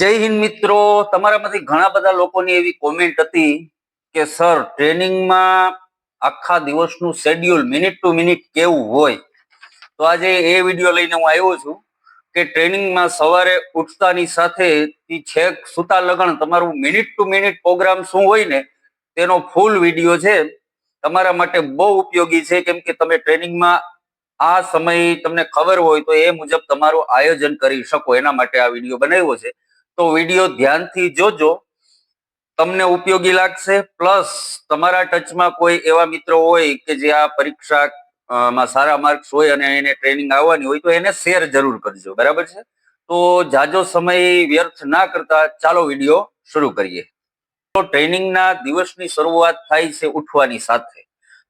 જય હિન્દ મિત્રો. તમારામાંથી ઘણા બધા લોકોની એવી કોમેન્ટ હતી કે સર ટ્રેનિંગમાં આખા દિવસનું શેડ્યુલ મિનિટ ટુ મિનિટ કેવું હોય? તો આજે એ વીડિયો લઈને હું આવ્યો છું કે, ટ્રેનિંગમાં સવારે ઉઠતાની સાથે છેક સુતા લગણ તમારું મિનિટ ટુ મિનિટ પ્રોગ્રામ શું હોય ને, તેનો ફૂલ વીડિયો છે. તમારા માટે બહુ ઉપયોગી છે. કેમ કે તમે ટ્રેનિંગમાં આ સમય તમને ખબર હોય તો એ મુજબ તમારું આયોજન કરી શકો. એના માટે આ વીડિયો બનાવ્યો છે. તો વીડિયો ધ્યાનથી જોજો. તમને ઉપયોગી લાગશે. પ્લસ, તમારા ટચમાં કોઈ એવા મિત્રો હોય કે જે આ પરીક્ષા માં સારા માર્ક્સ હોય અને એને ટ્રેનિંગ આવવાની હોય, તો એને શેર જરૂર કરજો. બરાબર છે? તો જાજો સમય વ્યર્થ ના કરતા ચાલો વીડિયો શરૂ કરીએ. તો ટ્રેનિંગના દિવસની શરૂઆત થાય છે ઉઠવાની સાથે.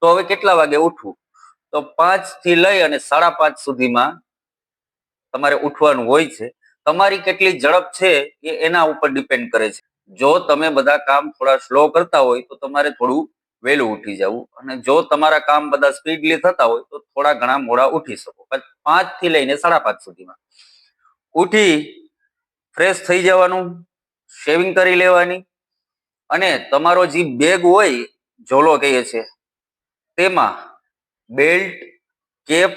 તો હવે કેટલા વાગે ઉઠવું? તો પાંચથી લઈ અને સાડા પાંચ સુધીમાં તમારે ઉઠવાનું હોય છે. તમારી કેટલી ઝડપ છે એ એના ઉપર ડિપેન્ડ કરે છે. જો તમે બધા કામ થોડા સ્લો કરતા હોય તો તમારે થોડું વહેલું ઉઠી જવું. અને જો તમારા કામ બધા સ્પીડલી થતા હોય તો થોડા ઘણા મોડા ઉઠી શકો. પાંચથી લઈને સાડા પાંચ સુધીમાં. ઉઠી ફ્રેશ થઈ જવાનું શેવિંગ કરી લેવાની. અને તમારો જે બેગ હોય ઝોલો કહીએ છે, તેમાં બેલ્ટ કેપ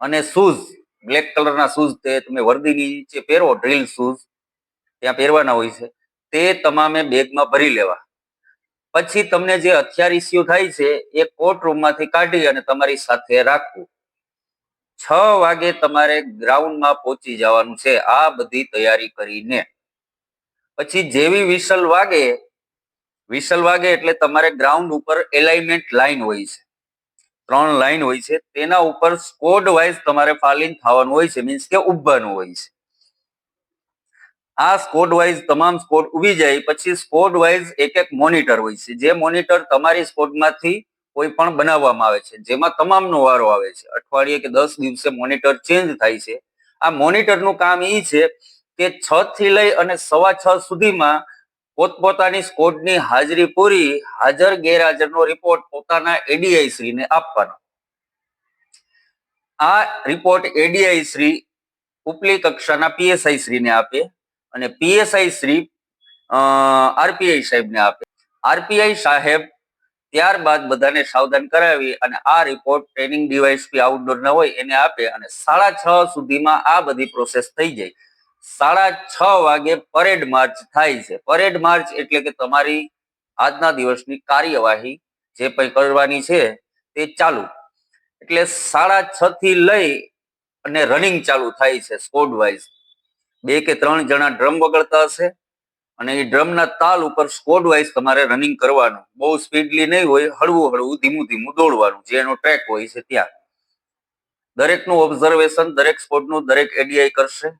અને શૂઝ બ્લેક કલરના શૂઝ તે તમે વર્દીની નીચે પહેરો ડ્રીલ શૂઝ ત્યાં પહેરવાના હોય છે. તે તમામે બેગમાં ભરી લેવા. પછી તમને જે હથિયાર ઇસ્યુ થાય છે, એ કોર્ટ રૂમમાંથી કાઢી અને તમારી સાથે રાખવું. છ વાગે તમારે ગ્રાઉન્ડમાં પહોંચી જવાનું છે. આ બધી તૈયારી કરીને. પછી જેવી વિસલ વાગે વિસલ વાગે એટલે તમારે ગ્રાઉન્ડ ઉપર એલાઇનમેન્ટ લાઈન હોય છે. ત્રણ લાઈન હોય છે. તેના ઉપર સ્કોડ વાઇઝ તમારે ફાલિંગ થવાનું હોય છે. મીન્સ કે ઉભવાનું હોય છે. આ સ્કોડ વાઇઝ તમામ સ્કોડ ઊભી જાય. પછી સ્કોડ વાઇઝ એક એક મોનિટર હોય છે. જે મોનિટર તમારી સ્કોડમાંથી કોઈ પણ બનાવવામાં આવે છે. જેમાં તમામનો વારો આવે છે. અઠવાડિયે કે દસ દિવસે મોનિટર ચેન્જ થાય છે. આ મોનિટરનું કામ એ છે કે છ થી લઈ અને સવા છ સુધીમાં પોતપોતાની સ્કોડની હાજરી પૂરી હાજર ગેરહાજરનો રિપોર્ટ પોતાના એડીઆઈ શ્રીને આપવાનો. આ રિપોર્ટ એડીઆઈ શ્રી ઉપલી કક્ષાના પીએસઆઈ શ્રીને આપે અને પીએસઆઈ શ્રી આરપીઆઈ સાહેબને આપે. આરપીઆઈ સાહેબ ત્યારબાદ બધાને સાવધાન કરાવી અને આ રિપોર્ટ ટ્રેનિંગ ડીવાયસપી આઉટડોર ના હોય એને આપે અને સાડા છ સુધીમાં આ બધી પ્રોસેસ થઈ જાય. સાડા છ વાગે પરેડ માર્ચ થાય છે. પરેડ માર્ચ એટલે કે તમારી આજના દિવસની કાર્યવાહી જે કંઈ કરવાની છે તે ચાલુ. એટલે સાડા છ થી લઈ અને રનિંગ ચાલુ થાય છે સ્કોડ વાઇઝ બે કે ત્રણ જણા ડ્રમ વગાડતા હશે અને એ ડ્રમના તાલ ઉપર સ્કોડ વાઇઝ તમારે રનિંગ કરવાનું. બહુ સ્પીડલી નહીં હોય, હળવું હળવું, ધીમું ધીમું દોડવાનું, જે એનો ટ્રેક હોય છે ત્યાં. દરેકનું ઓબ્ઝર્વેશન દરેક સ્પોર્ટનું દરેક એડીઆઈ કરશે.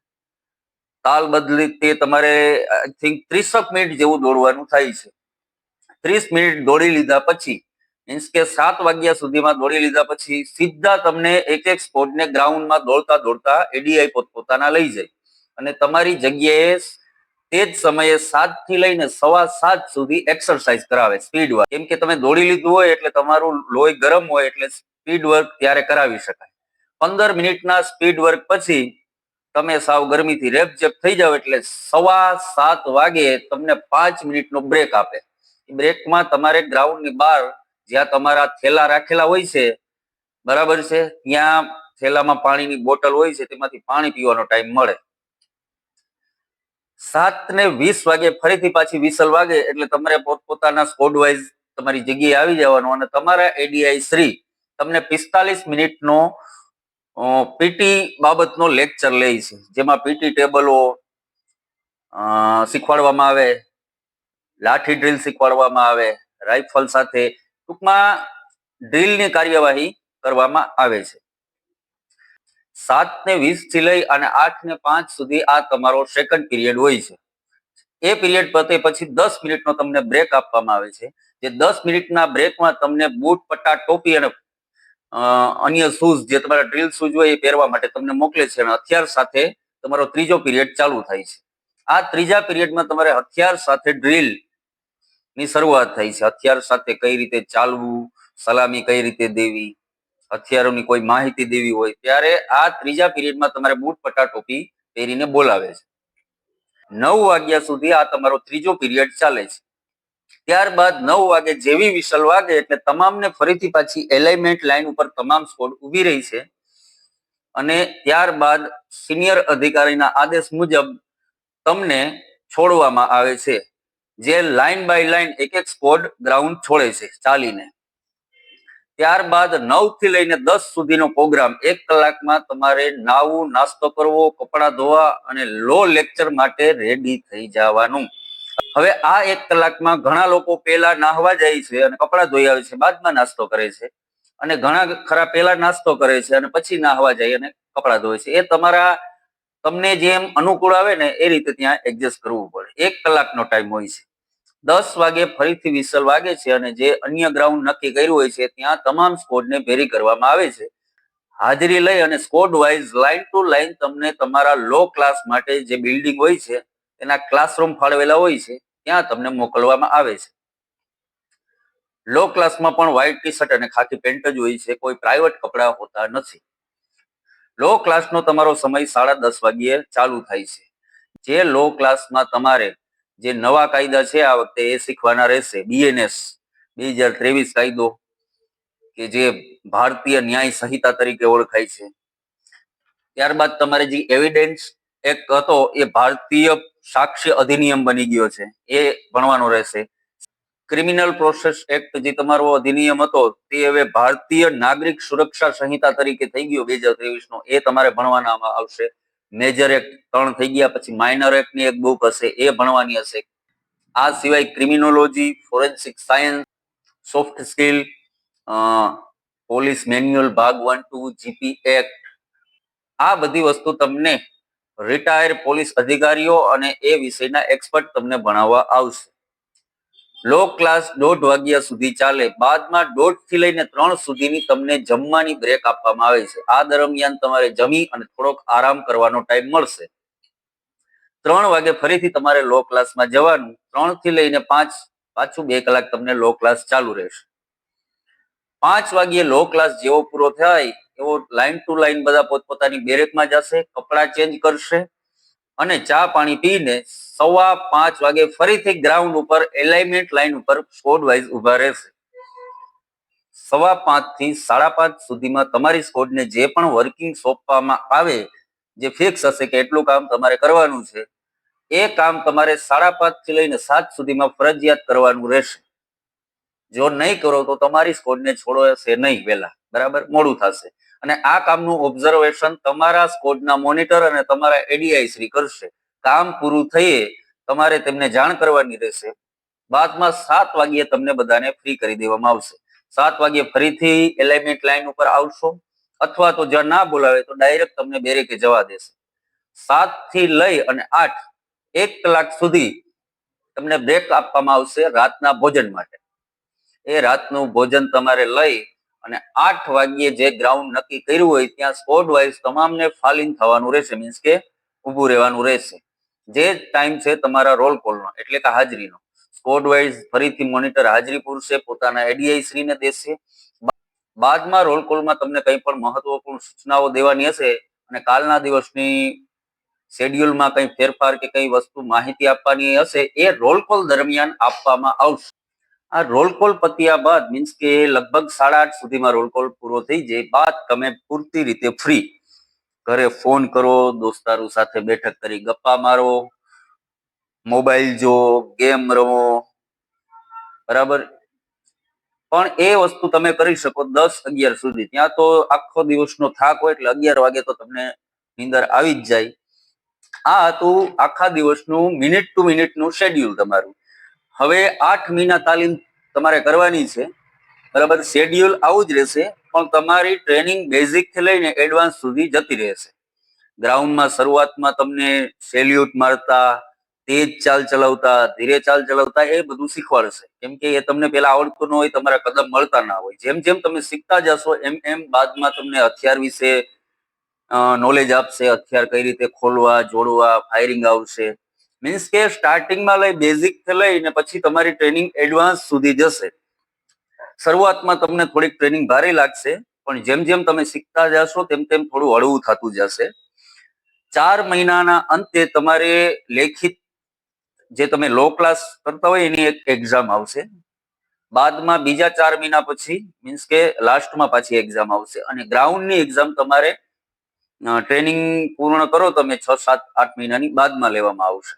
તાલ બદલી તે તમારે આઈ થિંક ત્રીસક મિનિટ જેવું દોડવાનું થાય છે. ત્રીસ મિનિટ દોડી લીધા પછી મીન્સ કે સાત વાગ્યા સુધીમાં દોડી લીધા પછી, સીધા તમને એક એક સ્પોર્ટને ગ્રાઉન્ડમાં દોડતા દોડતા એડીઆઈ પોતપોતાના લઈ જાય. અને તમારી જગ્યાએ તે જ સમયે સાતથી લઈને સવા સાત સુધી એક્સરસાઇઝ કરાવે સ્પીડ વર્ક કેમ કે તમે દોડી લીધું હોય એટલે તમારું લોહી ગરમ હોય એટલે સ્પીડ વર્ક ત્યારે કરાવી શકાય. પંદર મિનિટના સ્પીડ વર્ક પછી તમે સાવ ગરમીથી રેપઝેપ થઈ જાવ એટલે સવા સાત વાગે તમને પાંચ મિનિટનો બ્રેક આપે. બ્રેકમાં તમારે ગ્રાઉન્ડની બહાર જ્યાં તમારા થેલા રાખેલા હોય છે, બરાબર છે, ત્યાં થેલામાં પાણીની બોટલ હોય છે, તેમાંથી પાણી પીવાનો ટાઈમ મળે. સાત ને વીસ વાગે ફરીથી પાછી વિસલ વાગે એટલે તમારે પોતપોતાના સ્કોડ વાઇઝ તમારી જગ્યાએ આવી જવાનું અને તમારા એડીઆઈ શ્રી તમને પિસ્તાલીસ મિનિટનો પીટી બાબતનો લેક્ચર લે છે, જેમાં પીટી ટેબલો શીખવાડવામાં આવે, લાઠી ડ્રીલ શીખવાડવામાં આવે રાઇફલ સાથે ટૂંકમાં ડ્રીલની કાર્યવાહી કરવામાં આવે છે. સાત ને વીસથી લઈ અને આઠ ને પાંચ સુધી આ તમારો સેકન્ડ પીરિયડ હોય છે. એ પીરિયડ પતે પછી દસ મિનિટનો તમને બ્રેક આપવામાં આવે છે. જે દસ મિનિટના બ્રેકમાં તમને બૂટ, પટ્ટા, ટોપી અને અન્ય શૂઝ જે તમારા ડ્રીલ શૂઝ હોય એ પહેરવા માટે તમને મોકલે છે અને હથિયાર સાથે તમારો ત્રીજો પીરિયડ ચાલુ થાય છે. આ ત્રીજા પીરિયડમાં તમારે હથિયાર સાથે ડ્રીલની શરૂઆત થાય છે. હથિયાર સાથે કઈ રીતે ચાલવું, સલામી કઈ રીતે દેવી, હથિયારોની કોઈ માહિતી દેવી હોય ત્યારે આ ત્રીજા પીરિયડમાં તમારે બૂટ પટા ટોપી પહેરીને બોલાવે છે. નવ વાગ્યા સુધી આ તમારો ત્રીજો પીરિયડ ચાલે છે. ત્યારબાદ નવ વાગે જેવી વિસલ વાગે એટલે તમામને ફરીથી પાછી એલાઇનમેન્ટ લાઈન ઉપર તમામ સ્કોડ ઊભી રહી છે. અને ત્યારબાદ સિનિયર અધિકારીના આદેશ મુજબ તમને છોડવામાં આવે છે. જે લાઈન બાય લાઈન એક એક સ્કોડ ગ્રાઉન્ડ છોડે છે ચાલીને. ત્યારબાદ નવથી લઈને દસ સુધીનો પ્રોગ્રામ એક કલાકમાં તમારે નાવું નાસ્તો કરવો, કપડાં ધોવા અને લો લેક્ચર માટે રેડી થઈ જવાનું. હવે આ એક કલાકમાં ઘણા લોકો પહેલા નાહવા જાય છે અને કપડાં ધોઈ આવે છે, બાદમાં નાસ્તો કરે છે. અને ઘણા ખરા પહેલા નાસ્તો કરે છે અને પછી નાહવા જાય અને કપડાં ધોય છે. એ તમારા તમને જેમ અનુકૂળ આવે ને એ રીતે ત્યાં એડજસ્ટ કરવું પડે. એક કલાકનો ટાઈમ હોય છે. દસ વાગે ફરીથી વિસલ વાગે છે અને જે અન્ય ગ્રાઉન્ડ નક્કી કર્યું હોય છે, ત્યાં તમામ સ્કોડને ભેરી કરવામાં આવે છે. હાજરી લઈ અને squad wise line to line તમને તમારા લો ક્લાસ માટે જે બિલ્ડિંગ હોય છે એના ક્લાસરૂમ ફાળવેલા હોય છે, ત્યાં તમને મોકલવામાં આવે છે. લો ક્લાસમાં પણ વ્હાઇટ ટી શર્ટ અને ખાકી પેન્ટ જ હોય છે, કોઈ પ્રાઇવેટ કપડાં હોતા નથી. લો ક્લાસનો તમારો સમય સાડા દસ વાગ્યે ચાલુ થાય છે. જે લો ક્લાસમાં તમારે જે નવા કાયદા છે, આ વખતે એ શીખવાના રહેશે. બીએનએસ બે હજાર ત્રેવીસ કાયદો, કે જે ભારતીય ન્યાય સંહિતા તરીકે ઓળખાય છે. ત્યારબાદ તમારે જે એવિડન્સ એક હતો, એ ભારતીય સાક્ષ્ય અધિનિયમ બની ગયો છે, એ ભણવાનો રહેશે. ક્રિમિનલ પ્રોસેસ એક્ટ જે તમારો અધિનિયમ હતો, તે હવે ભારતીય નાગરિક સુરક્ષા સંહિતા તરીકે થઈ ગયો બે હજાર ત્રેવીસ નો એ તમારે ભણવાનામાં આવશે. મેજર એક્ટ ત્રણ થઈ ગયા, પછી માઇનર એક્ટની એક બુક હશે, એ ભણવાની હશે. આ સિવાય criminology forensic science soft skill police manual ભાગ વન ટુ જીપી એક્ટ આ બધી વસ્તુ તમને રિટાયર પોલીસ અધિકારીઓ અને એ વિષયના એક્સપર્ટ તમને ભણાવવા આવશે. લો ક્લાસ દોઢ વાગ્યા સુધી ચાલે. બાદમાં દોઢથી લઈને ત્રણ સુધીની તમને જમવાની બ્રેક આપવામાં આવે છે. આ દરમિયાન તમારે જમી અને થોડોક આરામ કરવાનો ટાઈમ મળશે. ત્રણ વાગે ફરીથી તમારે લો ક્લાસમાં જવાનું. ત્રણથી લઈને પાંચ, પાછું બે કલાક તમને લો ક્લાસ ચાલુ રહેશે. પાંચ વાગ્યે લો ક્લાસ જેવો પૂરો થાય એવો લાઈન ટુ લાઈન બધા પોતપોતાની બેરેકમાં જશે, કપડાં ચેન્જ કરશે અને ચા પાણી પીને સવા પાંચ વાગે ફરીથી ગ્રાઉન્ડ ઉપર એલાઇમેન્ટ લાઈન ઉપર સ્કોડ વાઇઝ ઊભા રહેશે. સવા પાંચથી સાડા પાંચ સુધીમાં તમારી સ્કોડને જે પણ વર્કિંગ સોંપવામાં આવે, જે ફિક્સ હશે કે એટલું કામ તમારે કરવાનું છે, એ કામ તમારે સાડા પાંચથી લઈને સાત સુધીમાં ફરજિયાત કરવાનું રહેશે. જો નહીં કરો તો તમારી સ્કોડને હશે નહીં વહેલા બરાબર? મોડું થશે. અને આ કામનું ઓબ્ઝર્વેશન તમારા સ્કોડના મોનિટર અને તમારા એડીઆઈ શ્રી કરશે. કામ પૂરું થઈએ તમારે તેમને જાણ કરવાની રહેશે. બાદમાં સાત વાગ્યે તમને બધાને ફ્રી કરી દેવામાં આવશે. સાત વાગ્યે ફરીથી એલાઇમેન્ટ લાઈન ઉપર આવશો અથવા તો જ્યાં ના બોલાવે તો ડાયરેક્ટ તમને બેરેકે જવા દેશે. સાતથી લઈ અને આઠ, એક કલાક સુધી તમને બ્રેક આપવામાં આવશે રાતના ભોજન માટે. એ રાતનું ભોજન તમારે લઈ અને આઠ વાગ્યે જે ગ્રાઉન્ડ નક્કી કર્યું હોય ત્યાં સ્પોર્ટ વાઇઝ તમામને ફાલિંગ થવાનું રહેશે. મીન્સ કે ઊભું રહેવાનું રહેશે. જે ટાઈમ છે તમારા રોલ કોલનો એટલે કે હાજરીનો. સ્કોડ વાઇઝ ફરીથી મોનિટર હાજરી પૂરશે, પોતાના એડીઆઈ શ્રીને દેશે. બાદમાં રોલ કોલમાં તમને કંઈ પણ મહત્વપૂર્ણ સૂચનાઓ દેવાની હશે અને કાલના દિવસની શેડ્યુલમાં કંઈ ફેરફાર કે કઈ વસ્તુ માહિતી આપવાની હશે, એ રોલ કોલ દરમિયાન આપવામાં આવશે. આ રોલ કોલ પત્યા બાદ મીન્સ કે લગભગ સાડા આઠ સુધીમાં રોલ કોલ પૂરો થઈ જાય. બાદ તમે પૂરતી રીતે ફ્રી ઘરે ફોન કરો, દોસ્તારો સાથે બેઠક કરી ગપ્પા મારો મોબાઈલ જો ગેમ રમો, બરાબર? પણ એ વસ્તુ તમે કરી શકો દસ અગિયાર સુધી. ત્યાં તો આખો દિવસનો થાક હોય એટલે અગિયાર વાગે તો તમને નીંદર આવી જ જાય. આ હતું આખા દિવસનું મિનિટ ટુ મિનિટનું શેડ્યુલ તમારું. હવે આઠ મહિના તાલીમ તમારે કરવાની છે. બરાબર શેડ્યુલ આવું જ રહેશે, પણ તમારી ટ્રેનિંગ બેઝિકથી લઈને એડવાન્સ સુધી જતી રહેશે. ગ્રાઉન્ડમાં શરૂઆતમાં તમને સેલ્યુટ મારતા, તેજ ચાલ ચલાવતા, ધીરે ચાલ ચલાવતા એ બધું શીખવાડશે. કેમ કે એ તમને પેલા આવડતું ન હોય, તમારા કદમ મળતા ના હોય. જેમ જેમ તમે શીખતા જશો, એમ એમ બાદમાં તમને હથિયાર વિશે નોલેજ આપશે. હથિયાર કઈ રીતે ખોલવા, જોડવા ફાયરિંગ આવશે. મીન્સ કે સ્ટાર્ટિંગમાં લઈ બેઝિક લઈને પછી તમારી ટ્રેનિંગ એડવાન્સ સુધી જશે. શરૂઆતમાં તમને થોડીક ટ્રેનિંગ ભારે લાગશે, પણ જેમ જેમ તમે શીખતા જશો તેમ તેમ થોડું હળવું થતું જશે. ચાર મહિનાના અંતે તમારે લેખિત જે તમે લો ક્લાસ કરતા હોય એની એક એક્ઝામ આવશે. બાદમાં બીજા ચાર મહિના પછી મીન્સ કે લાસ્ટમાં પાછી એક્ઝામ આવશે. અને ગ્રાઉન્ડની એક્ઝામ તમારે ટ્રેનિંગ પૂર્ણ કરો તમે છ, સાત, આઠ મહિનાની બાદમાં લેવામાં આવશે.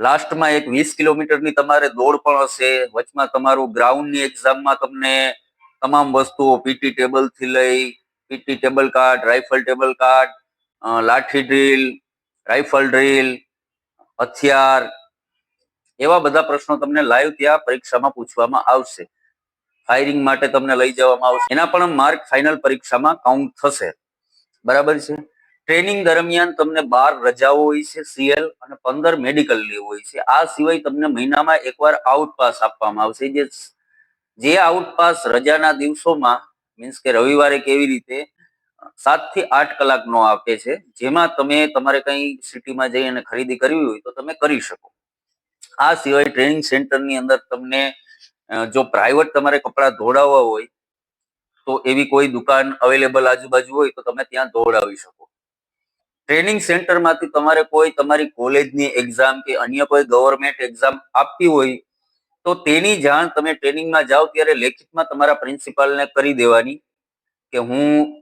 લાસ્ટમાં એક વીસ કિલોમીટરની તમારે દોડ પણ હશે. વચમાં તમારું ગ્રાઉન્ડની એક્ઝામમાં તમને તમામ વસ્તુઓ પીટી ટેબલથી લઈ PT table card rifle table card લાઠી ડ્રીલ રાઇફલ ડ્રીલ હથિયાર એવા બધા પ્રશ્નો તમને લાઈવ ત્યાં પરીક્ષામાં પૂછવામાં આવશે. ફાયરિંગ માટે તમને લઈ જવામાં આવશે. એના પણ માર્ક ફાઇનલ પરીક્ષામાં કાઉન્ટ થશે. બરાબર છે? ટ્રેનિંગ દરમિયાન તમને બાર રજાઓ હોય છે, સીએલ અને પંદર મેડિકલ લીવ હોય છે. આ સિવાય તમને મહિનામાં એકવાર આઉટ પાસ આપવામાં આવશે. જે જે આઉટ પાસ રજાના દિવસોમાં, મીન્સ કે રવિવારે કેવી રીતે, સાતથી આઠ કલાકનો આપે છે. જેમાં તમે, તમારે કઈ સિટીમાં જઈ અને ખરીદી કરવી હોય તો તમે કરી શકો. આ સિવાય ટ્રેનિંગ સેન્ટરની અંદર તમને જો પ્રાઇવેટ તમારે કપડાં ધોડાવવા હોય, તો એવી કોઈ દુકાન અવેલેબલ આજુબાજુ હોય તો તમે ત્યાં ધોડાવી શકો. ટ્રેનિંગ સેન્ટરમાંથી તમારે કોઈ તમારી કોલેજની એક્ઝામ કે અન્ય કોઈ ગવર્મેન્ટ એક્ઝામ આપવી હોય, તો તેની જાણ તમે ટ્રેનિંગમાં જાઓ ત્યારે લેખિતમાં તમારા પ્રિન્સિપાલને કરી દેવાની કે હું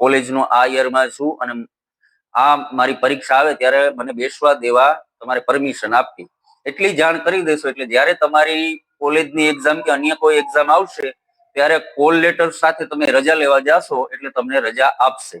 કોલેજનો આ યરમાં છું અને આ મારી પરીક્ષા આવે ત્યારે મને બેસવા દેવા તમારે પરમિશન આપવી. એટલી જાણ કરી દેશો, એટલે જ્યારે તમારી કોલેજની એક્ઝામ કે અન્ય કોઈ એક્ઝામ આવશે, ત્યારે કોલ લેટર સાથે તમે રજા લેવા જાશો એટલે તમને રજા આપશે.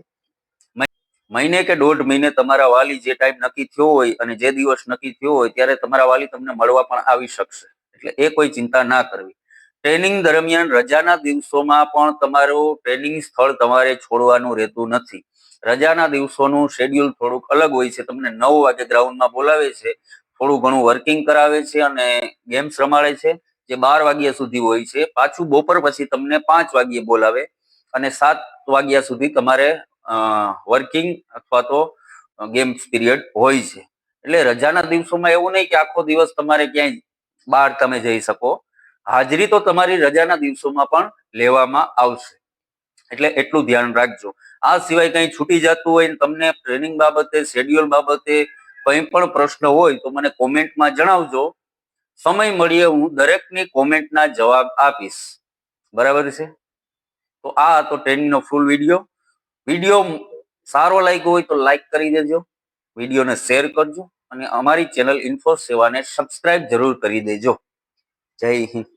મહિને કે દોઢ મહિને તમારા વાલી જે ટાઈમ નક્કી થયો હોય અને જે દિવસ નક્કી થયો હોય ત્યારે તમારા વાલી તમને મળવા પણ આવી શકશે. એટલે એ કોઈ ચિંતા ના કરવી. ટ્રેનિંગ દરમિયાન રજાના દિવસોમાં પણ તમારું ટ્રેનિંગ સ્થળ તમારે છોડવાનું રહેતું નથી. રજાના દિવસોનું શેડ્યુલ થોડુંક અલગ હોય છે. તમને નવ વાગે ગ્રાઉન્ડમાં બોલાવે છે, થોડું ઘણું વર્કિંગ કરાવે છે અને ગેમ્સ રમાડે છે, જે બાર વાગ્યા સુધી હોય છે. પાછું બપોર પછી તમને પાંચ વાગ્યે બોલાવે અને સાત વાગ્યા સુધી તમારે વર્કિંગ અથવા તો ગેમ્સ પીરિયડ હોય છે. એટલે રજાના દિવસોમાં એવું નહીં કે આખો દિવસ તમારે ક્યાંય બહાર તમે જઈ શકો. હાજરી તો તમારી રજાના દિવસોમાં પણ લેવામાં આવશે. એટલે એટલું ધ્યાન રાખજો. આ સિવાય કંઈ છૂટી જતું હોય તમને ટ્રેનિંગ બાબતે શેડ્યુલ બાબતે કંઈ પણ પ્રશ્ન હોય તો મને કોમેન્ટમાં જણાવજો. સમય મળીએ હું દરેકની કોમેન્ટના જવાબ આપીશ. બરાબર છે? તો આ હતો ટ્રેનિંગનો ફૂલ વીડિયો વીડિયો સારો લાગ્યો હોય તો લાઈક કરી દેજો. વિડીયોને શેર કરજો અને અમારી ચેનલ ઇન્ફો સેવાને સબસ્ક્રાઇબ જરૂર કરી દેજો. જય હિન્દ.